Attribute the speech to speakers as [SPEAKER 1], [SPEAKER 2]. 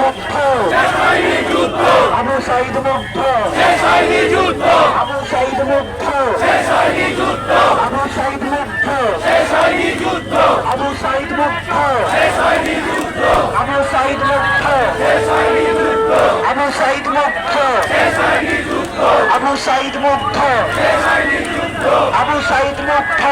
[SPEAKER 1] মুগ্ধ আবু সাইদ মুগ্ধ
[SPEAKER 2] যুদ্ধ
[SPEAKER 1] আবু সাইদ মুগ্ধ
[SPEAKER 2] যুদ্ধ
[SPEAKER 1] আবু সাইদ মুগ্ধ
[SPEAKER 2] যুদ্ধ
[SPEAKER 1] আবু সাইদ মুগ্ধ আবু সাইদ মুগ্ধ আবু সাইদ মুগ্ধ আবু সাইদ মুগ্ধ আবু সাইদ মুগ্ধ